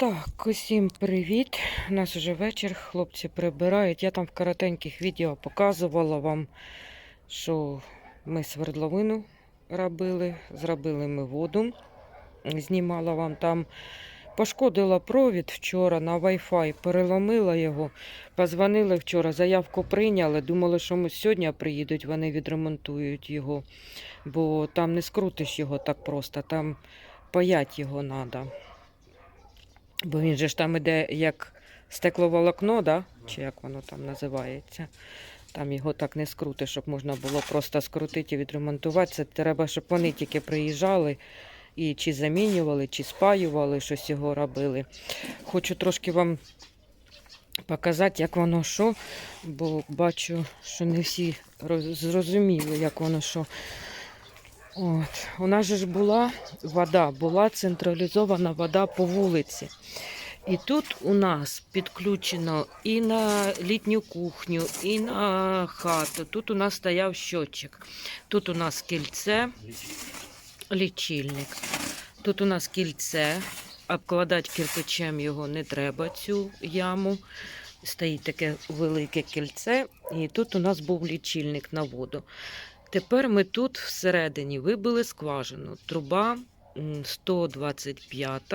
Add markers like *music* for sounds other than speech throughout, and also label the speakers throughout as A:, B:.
A: Так, усім привіт. У нас вже вечір, хлопці прибирають. Я там в коротеньких відео показувала вам, що ми свердловину робили, зробили ми воду. Знімала вам там, пошкодила провід вчора на Wi-Fi, переломила його. Позвонили вчора, заявку прийняли. Думали, що ми сьогодні приїдуть, вони відремонтують його, бо там не скрутиш його так просто, там паять його треба. Бо він же ж там іде як стекловолокно, да? чи як воно там називається. Там його так не скрутиш, щоб можна було просто скрутити і відремонтувати. Це треба, щоб вони тільки приїжджали і чи замінювали, чи спаювали, щось його робили. Хочу трошки вам показати, як воно що, бо бачу, що не всі зрозуміли, як воно що. От. У нас же ж була вода, була централізована вода по вулиці. І тут у нас підключено і на літню кухню, і на хату. Тут у нас стояв щотчик. Тут у нас кільце, лічильник. Тут у нас кільце. Обкладати кирпичем його не треба, цю яму. Стоїть таке велике кільце, і тут у нас був лічильник на воду. Тепер ми тут всередині вибили скважину. Труба 125.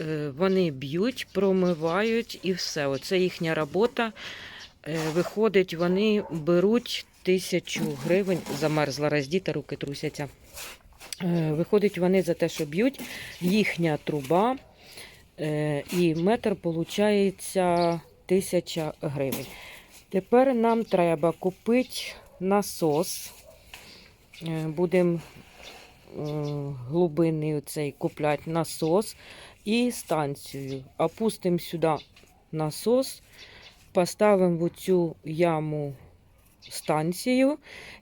A: Е, Вони б'ють, промивають і все. Оце їхня робота. Е, Виходить, вони беруть тисячу гривень, замерзла роздіта, руки трусяться. Е, Виходить, вони за те, що б'ють, їхня труба, і метр виходить тисяча гривень. Тепер нам треба купити насос. Е, Будемо глибинний оцей купляти насос і станцію. Опустимо сюди насос, поставимо в цю яму станцію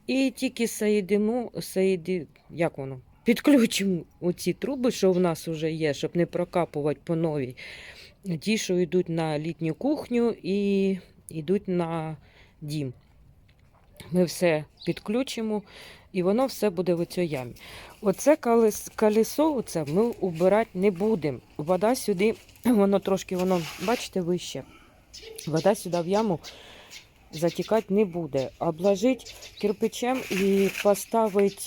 A: і тільки соєдимо, соєди, як воно? Підключимо оці труби, що в нас вже є, щоб не прокапувати по новій. Ті, що йдуть на літню кухню і йдуть на дім. Ми все підключимо, і воно все буде в цій ямі. Оце колес- колесо оце ми убирати не будемо. Вода сюди, *clears throat* воно трошки, воно, бачите, вище. Вода сюди в яму затікати не буде. Обложити кирпичем і поставити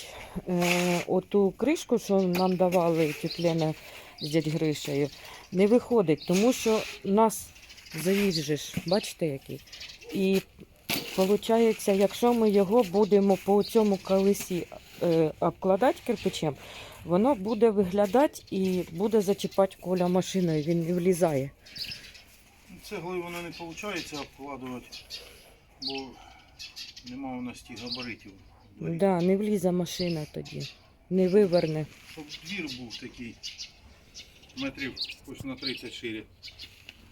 A: е, оту кришку, що нам давали тітлена з дядь Гришею, не виходить, тому що нас ж, бачите який. І Получається, якщо ми його будемо по цьому колесі е, обкладати кирпичем, воно буде виглядати і буде зачіпати коля машиною, він не влізає.
B: Цеглою воно не виходить обкладувати, бо нема у нас тих габаритів. дворі.
A: Да, не влізе машина тоді, не виверне.
B: Щоб двір був такий метрів хоч на 30 шире.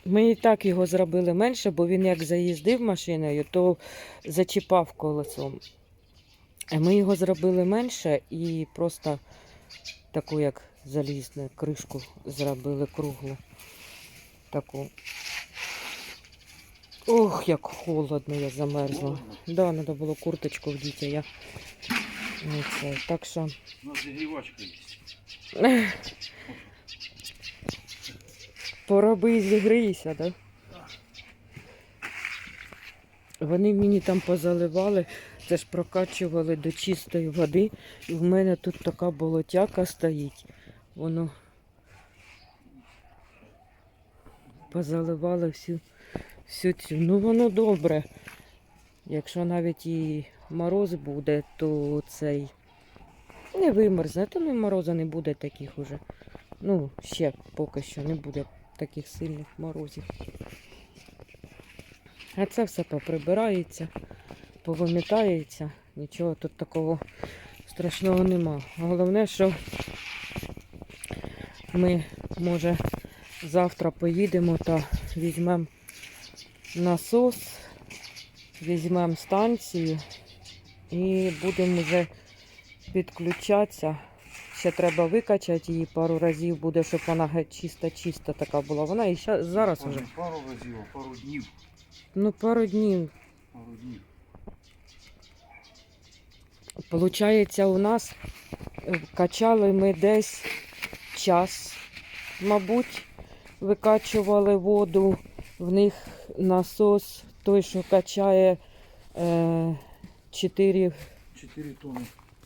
A: Ми і так його зробили менше, бо він як заїздив машиною, то зачіпав колесом. А ми його зробили менше і просто таку, як залізну кришку зробили круглу. Таку. Ох, як холодно, я замерзла.
B: Холодно?
A: Да, треба було курточку вдіти, я. Так що
B: У нас є. *laughs*
A: Пороби зігрійся, так? Вони мені там позаливали, це ж прокачували до чистої води. І в мене тут така болотяка стоїть. Воно позаливали всю, всю цю. Ну воно добре. Якщо навіть і мороз буде, то цей не вимерзне, то не мороза не буде таких уже. Ну, ще поки що не буде таких сильних морозів. А це все поприбирається, повимітається. Нічого тут такого страшного нема. Головне, що ми, може, завтра поїдемо та візьмемо насос, візьмемо станцію і будемо вже підключатися. Ще треба викачати її пару разів буде, щоб вона геть чиста-чиста така була. Вона і ща, зараз вже.
B: Пару разів, пару днів.
A: Ну, пару днів.
B: Пару днів.
A: Получається, у нас е, качали ми десь час, мабуть. викачували воду, в них насос той, що качає е, 4,
B: 4 тони.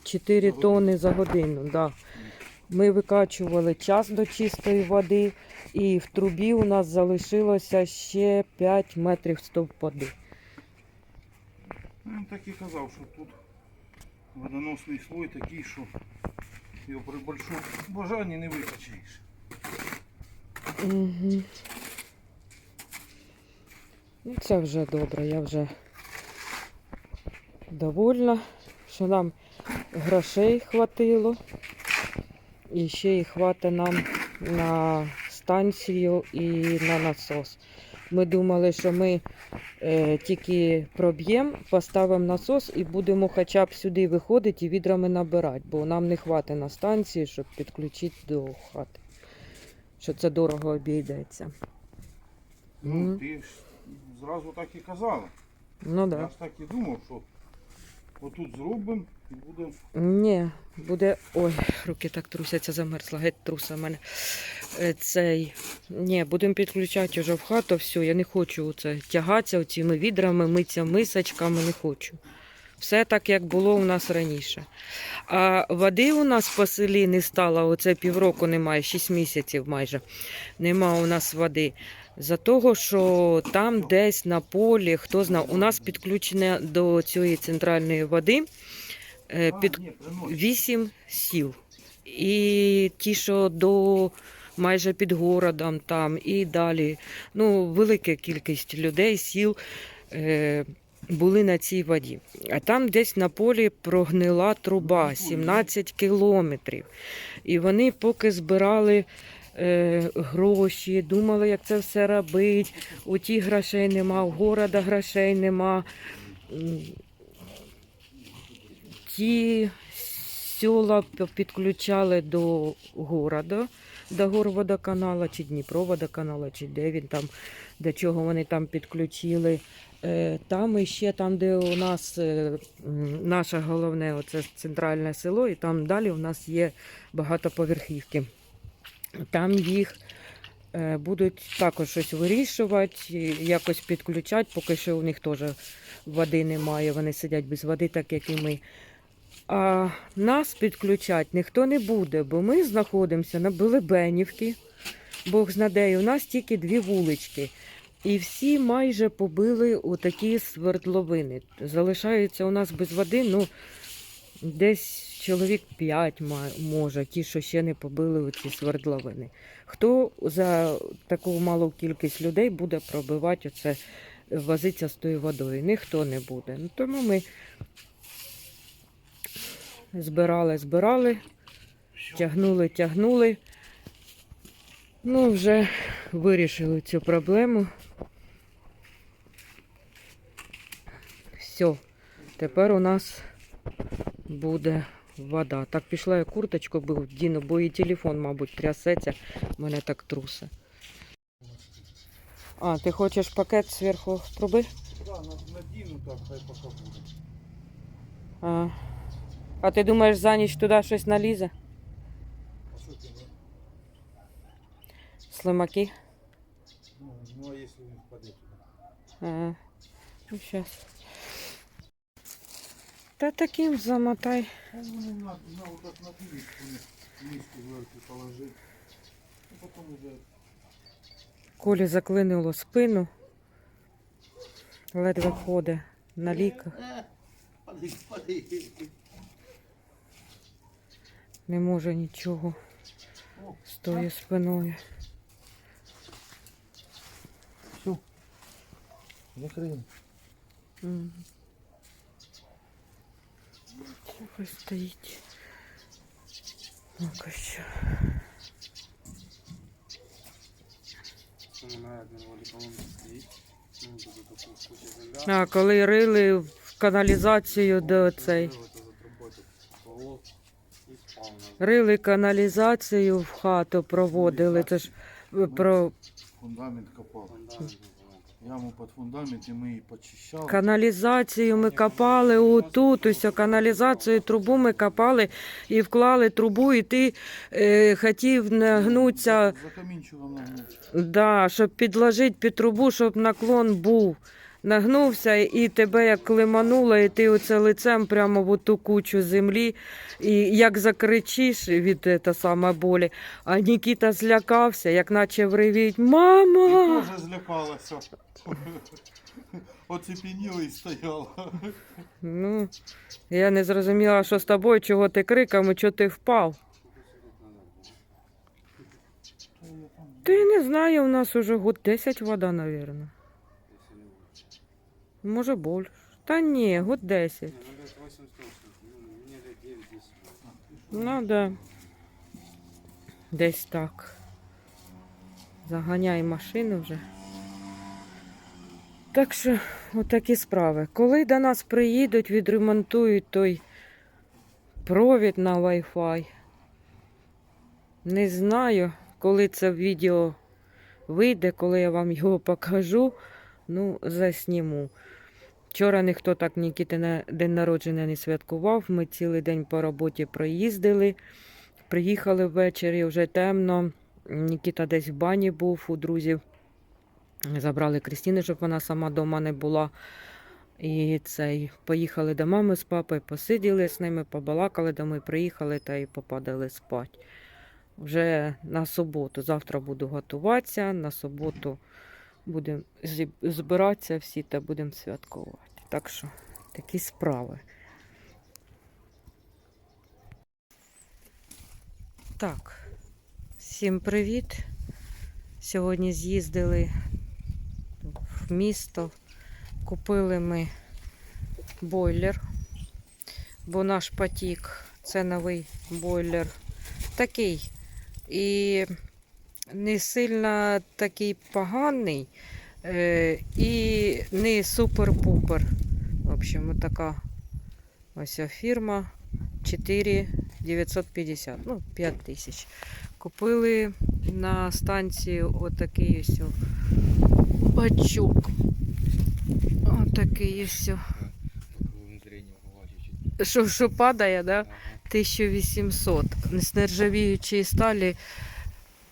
A: 4
B: За годину.
A: тони за годину. Да. Ми викачували час до чистої води, і в трубі у нас залишилося ще 5 метрів стовп води.
B: Ну, Він так і казав, що тут водоносний слой такий, що його при большому бажанні не викачаєш.
A: Угу. Ну, це вже добре, я вже довольна, що нам грошей хватило. І ще й хватить нам на станцію і на насос. Ми думали, що ми е, тільки проб'ємо, поставимо насос і будемо хоча б сюди виходити і відрами набирати, бо нам не хватить на станції, щоб підключити до хати. Що це дорого обійдеться.
B: Ну,
A: Мгм.
B: ти ж зразу так і казала.
A: Ну так.
B: Я ж так і думав, що отут зробимо і будемо.
A: Ні, буде. Ой, руки так трусяться, замерзла, геть труса в мене. Е, Цей. Ні, будемо підключати вже в хату все. Я не хочу це тягатися цими відрами, митися мисочками, не хочу. Все так, як було у нас раніше. А води у нас по селі не стало, оце півроку немає, 6 місяців майже. Нема у нас води. За того, що там десь на полі, хто знає, у нас підключення до цієї центральної води. е, Під
B: ні, приносить.
A: вісім сіл. І ті, що до майже під городом там і далі. Ну, велика кількість людей, сіл е, були на цій воді. А там десь на полі прогнила труба 17 кілометрів. І вони поки збирали. Е, Гроші, думали, як це все робити. У ті грошей нема, у города грошей нема. Ті села підключали до города, до горводоканала, чи Дніпроводоканала, чи де він там, до чого вони там підключили. Е, Там і ще там, де у нас е, наше головне, оце центральне село, і там далі у нас є багатоповерхівки. Там їх е, будуть також щось вирішувати, якось підключати, поки що у них теж води немає, вони сидять без води, так як і ми. А нас підключати ніхто не буде, бо ми знаходимося на Белебенівці. Бог знаде, у нас тільки дві вулички. І всі майже побили такі свердловини. Залишаються у нас без води, ну, десь чоловік 5 може, ті, що ще не побили у ці свердловини. Хто за таку малу кількість людей буде пробивати оце, возиться з тою водою? Ніхто не буде. Ну, тому ми збирали, збирали, тягнули, тягнули. Ну, вже вирішили цю проблему. Все, тепер у нас буде вода. Так пішла я курточку бив, Діну, бо і телефон, мабуть, трясеться, мене так трусе. А, ти хочеш пакет зверху труби?
B: Да, на- надіну так, хай поки буде.
A: А, а ти думаєш, за ніч туди щось налізе?
B: А що ти?
A: Слимаки?
B: Ну, ну а якщо він впаде туди?
A: Ага. Ну, щас. Та таким замотай.
B: А вони на, на отак наділить, вони міску зверху положить. І потім вже
A: Колі заклинило спину. Ледве ходить на ліках. Не може нічого з тою спиною.
B: Все. Закриємо.
A: Мгм. Тихо стоїть. Ну-ка що.
C: Вона на волі колонки стоїть. Ну, буде таку кучу земля.
A: А коли рили в каналізацію до цей. Рили каналізацію в хату проводили. Це ж е, про
B: Фундамент копав. Яму під фундамент і ми її почищали.
A: Каналізацію ми копали отут, ось каналізацію, трубу ми копали і вклали трубу, і ти е, хотів нагнутися,
B: Закамінчував нагнутися.
A: да, щоб підложити під трубу, щоб наклон був. Нагнувся і тебе як климануло, і ти оце лицем прямо в ту кучу землі, і як закричиш від е, та саме болі. А Нікіта злякався, як наче вривіть Мама!
B: теж злякалася. Оцепеніла і стояла.
A: Ну, я не зрозуміла, що з тобою, чого ти криками, чого ти впав. Я не знаю, у нас уже год 10 вода, наверное. Може більше. Та ні, год 10.
C: Не, ну лет 8 точно. Ну, 9-10.
A: Ну да. Десь так. Заганяй машину вже. Так що, отакі справи. Коли до нас приїдуть, відремонтують той провід на Wi-Fi. Не знаю, коли це відео вийде, коли я вам його покажу. Ну, засніму. Вчора ніхто так Нікіти на день народження не святкував. Ми цілий день по роботі проїздили. Приїхали ввечері, вже темно. Нікіта десь в бані був у друзів. Забрали Крістіни, щоб вона сама вдома не була. І цей, поїхали до мами з папою, посиділи з ними, побалакали, домой приїхали та й попадали спати. Вже на суботу. Завтра буду готуватися, на суботу будемо збиратися всі та будемо святкувати. Так що такі справи. Так, всім привіт. Сьогодні з'їздили в місто, купили ми бойлер, бо наш потік це новий бойлер. Такий. І не сильно такий поганий, е, і не супер-пупер. В общем, така ось фірма 4 950, ну, 5 тисяч. Купили на станції отакий ось бачок. Отакий ось. Що, що падає, да? 1800. З нержавіючої сталі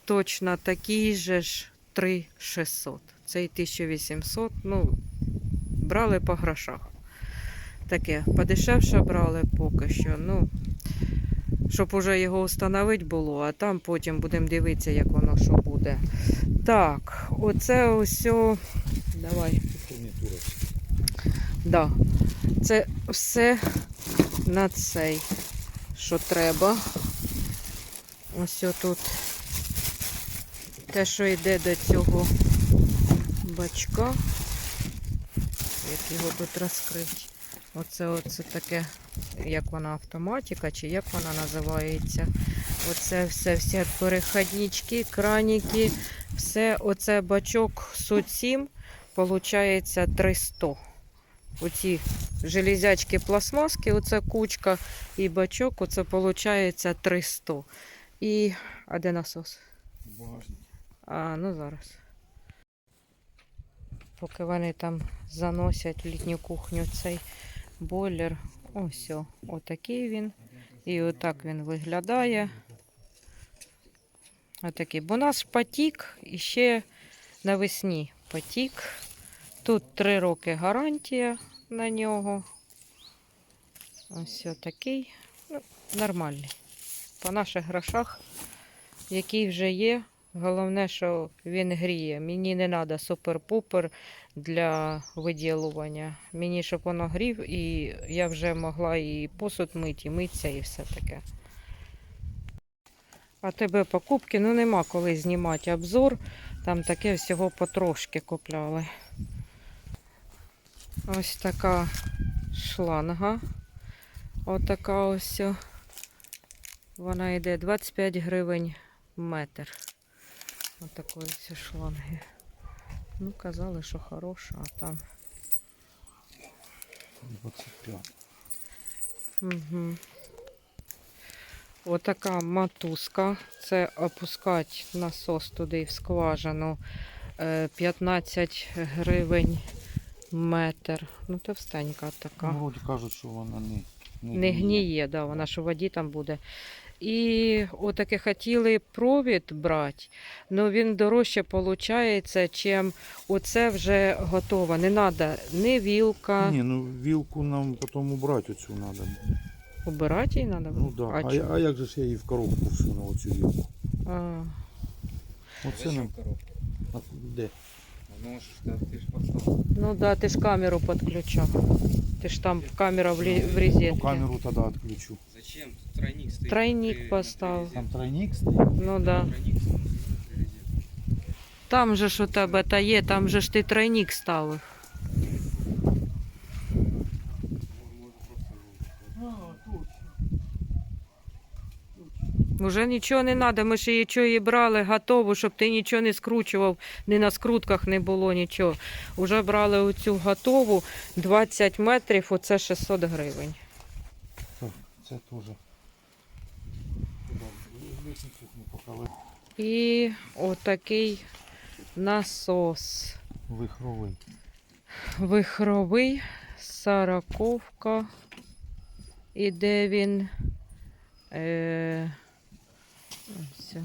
A: точно такий же ж 3600. Цей 1800, ну, брали по грошах. Таке, подешевше брали поки що. Ну, щоб уже його встановити було, а там потім будемо дивитися, як воно що буде. Так, оце ось. Давай. Да. Це все на цей, що треба. Ось тут те, що йде до цього бачка. Як його тут розкрити. Оце, оце таке, як вона автоматика, чи як вона називається. Оце все, всі переходнички, краніки, все, оце бачок СО7, виходить 300. Оці железячки пластмаски, оце кучка і бачок, оце виходить 300. І. А де насос?
B: Багажник.
A: А, ну зараз. Поки вони там заносять в літню кухню цей бойлер. Ось, отакий він. І отак він виглядає. Отакий. Бо у нас потік і ще навесні потік. Тут 3 роки гарантія на нього. Ось такий. Ну, нормальний. По наших грошах, який вже є. Головне, що він гріє. Мені не треба супер-пупер для виділування. Мені, щоб воно грів, і я вже могла і посуд мити, і митися, і все таке. А тебе покупки, ну нема коли знімати обзор. Там таке всього потрошки купляли. Ось така шланга. Отака ось. Вона йде 25 гривень метр. Отакої ось шланги. Ну, казали, що хороша, а там.
B: 25.
A: Угу. Отака матузка. Це опускати насос туди в скважину е, 15 гривень метр. Ну, товстенька така.
B: Ну, вроді кажуть, що вона не,
A: Не гніє, да, вона ж у воді там буде. І отаке хотіли провід брати, але він дорожче виходить, чим оце вже готово. Не треба ні вілка.
B: Ні, ну вілку нам потім убрати оцю треба.
A: Убирати її треба?
B: Ну да.
A: А
B: А, а як же ж я її в коробку всунув оцю вілку?
A: А,
B: Оце нам. А де?
C: Ну, ты ж
A: ну да, ты ж камеру подключал. Ты ж там камера в, ли, в розетці.
B: Ну камеру тогда отключу.
C: Зачем? Тут тройник стоит.
A: Тройник
C: Ты
A: поставил.
C: внутрі
B: Там тройник стоит.
A: Ну да.
C: Тройник стоит внутрі розетки.
A: Там же ж у тебе та є, там же ж ти тройник ставив.
C: Може, може просто жовтий.
B: А, точно.
A: Уже нічого не треба, ми ж її чого брали готову, щоб ти нічого не скручував, ні на скрутках не було нічого. Уже брали оцю готову 20 метрів, оце 600 гривень.
B: Так, це теж.
A: І отакий насос.
B: Вихровий.
A: Вихровий, сороковка. І де він. Е... ось.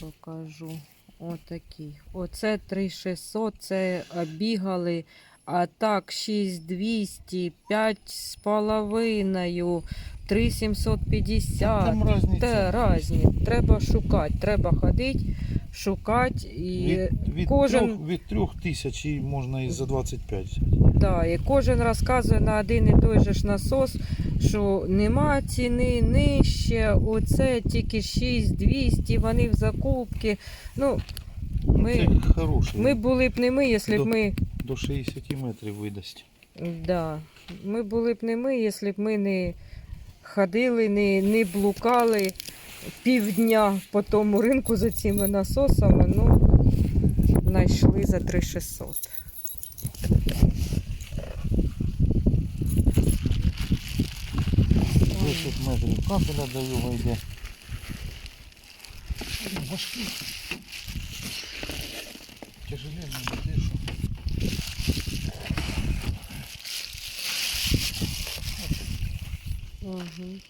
A: Покажу. Отакий. Оце 3600, це обігали. А так, 6200, 5 з половиною, 3750.
B: Там різниця.
A: Те різні. Треба шукати, треба ходити, шукати і.
B: Від, від,
A: кожен-
B: трьох, від трьох тисяч і можна і за 25 взяти.
A: Да, і кожен розказує на один і той же ж насос, що нема ціни нижче, оце тільки 6200, вони в закупці. Ну, ми,
B: Це хороший.
A: ми були б не ми, якщо б ми.
B: До 60 метрів видасть.
A: Да, ми були б не ми, якщо б ми не ходили, не, не блукали півдня по тому ринку за цими насосами. Ну, знайшли за 3600.
B: 10 метрів капеля до його йде. Важкий. Тяжеленний, не.
A: Угу.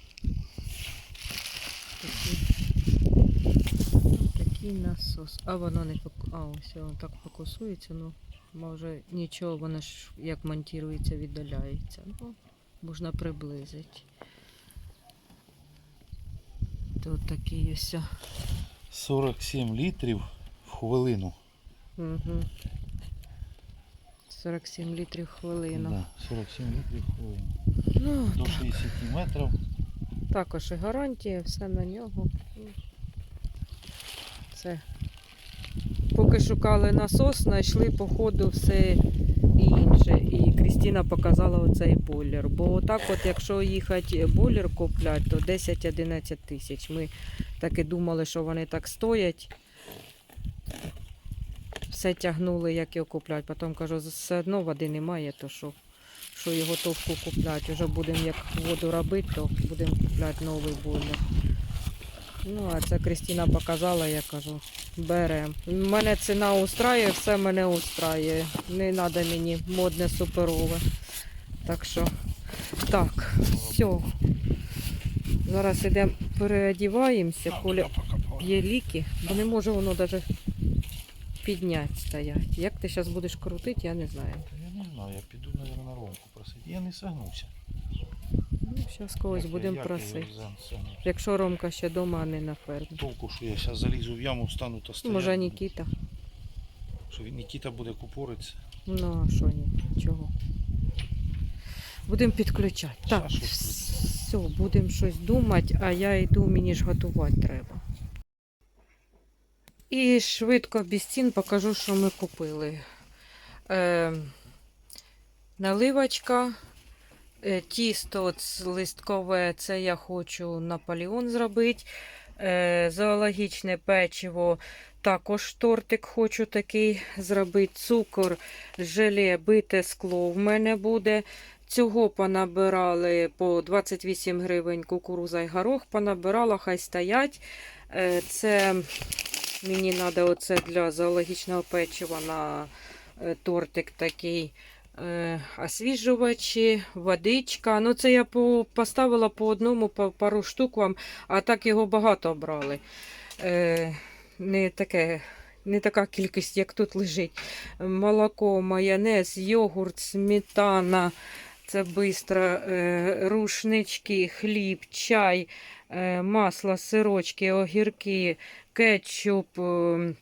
A: Такий, такий насос. А воно не фок... А, ось воно так фокусується, ну може нічого, воно ж як монтується, віддаляється. Ну, можна приблизити. Тут такий ось.
B: 47 літрів в хвилину.
A: Угу. 47 літрів хвилину.
B: Да, 47 літрів в хвилину.
A: Ну,
B: До 60 метрів.
A: Також і гарантія, все на нього. Це. Поки шукали насос, знайшли по ходу все інше. І Крістіна показала оцей бойлер. Бо отак, от, якщо їхати бойлер купляти, то 10-11 тисяч. Ми так і думали, що вони так стоять. Все тягнули, як його купляти. Потім кажу, все одно води немає, то що, що його товку купляти. Вже будемо як воду робити, то будемо купляти новий бойлер. Ну, а це Крістіна показала, я кажу, беремо. Мене ціна устраює, все мене устраює. Не треба мені модне суперове. Так що, так, все. Зараз йдемо переодіваємося, Коля п'є ліки, бо не може воно навіть підняти стоять. Як ти зараз будеш крутити, я не знаю.
B: Я не знаю, я піду, мабуть, на ромку просити. Я не сагнуся.
A: Зараз когось будемо просити. Якщо Ромка ще вдома, а не на фермі.
B: Толку, що я зараз залізу в яму, встану та стояти.
A: Може. Нікіта.
B: Що Нікіта буде купоритися.
A: Ну, а що ні, чого. Будемо підключати. Так, все, будемо щось думати, а я йду, мені ж готувати треба. І швидко без цін покажу, що ми купили. Е, наливочка, тісто от листкове, це я хочу Наполеон зробити. Е, зоологічне печиво, також тортик хочу такий зробити. Цукор, желе, бите скло в мене буде. Цього понабирали по 28 гривень кукуруза і горох понабирала, хай стоять. Е, Це Мені треба оце для зоологічного печива на е, тортик такий. Е, освіжувачі, водичка. Ну, це я поставила по одному, пару штук вам, а так його багато брали. Е, не, таке, не така кількість, як тут лежить. Молоко, майонез, йогурт, сметана. Це бистро, е, рушнички, хліб, чай, е, масло, сирочки, огірки, кетчуп, е,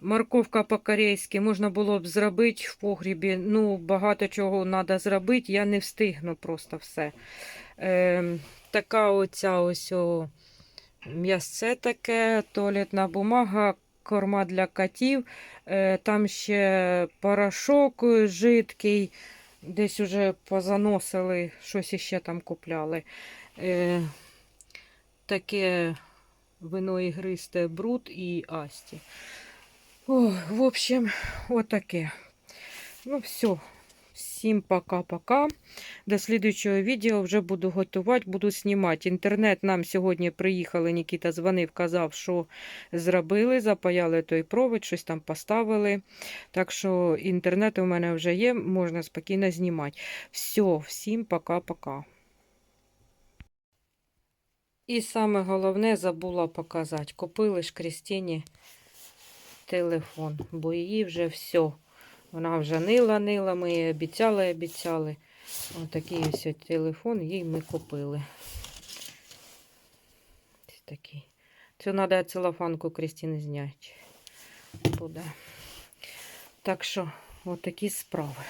A: морковка по-корейськи. Можна було б зробити в погрібі. Ну, багато чого треба зробити, я не встигну просто все. Така оця ось м'ясце таке, туалетна бумага, корма для котів. Там ще порошок жидкий. Десь уже позаносили, щось іще там купляли. Е, таке вино ігристе бруд і асті. О, в общем, отаке. Ну, все. Всім пока-пока. До слідуючого відео вже буду готувати, буду знімати. Інтернет нам сьогодні приїхали. Нікіта дзвонив, казав, що зробили, запаяли той провід, щось там поставили. Так що інтернет у мене вже є, можна спокійно знімати. Все, всім пока-пока. І саме головне забула показати. Купили ж Крістіні телефон, бо її вже все. Вона вже нила, нила, ми їй обіцяли, обіцяли. Отакий ось от телефон їй ми купили. Ось такий. Це треба целофанку Крістіни зняти. Буде. Так що, отакі справи.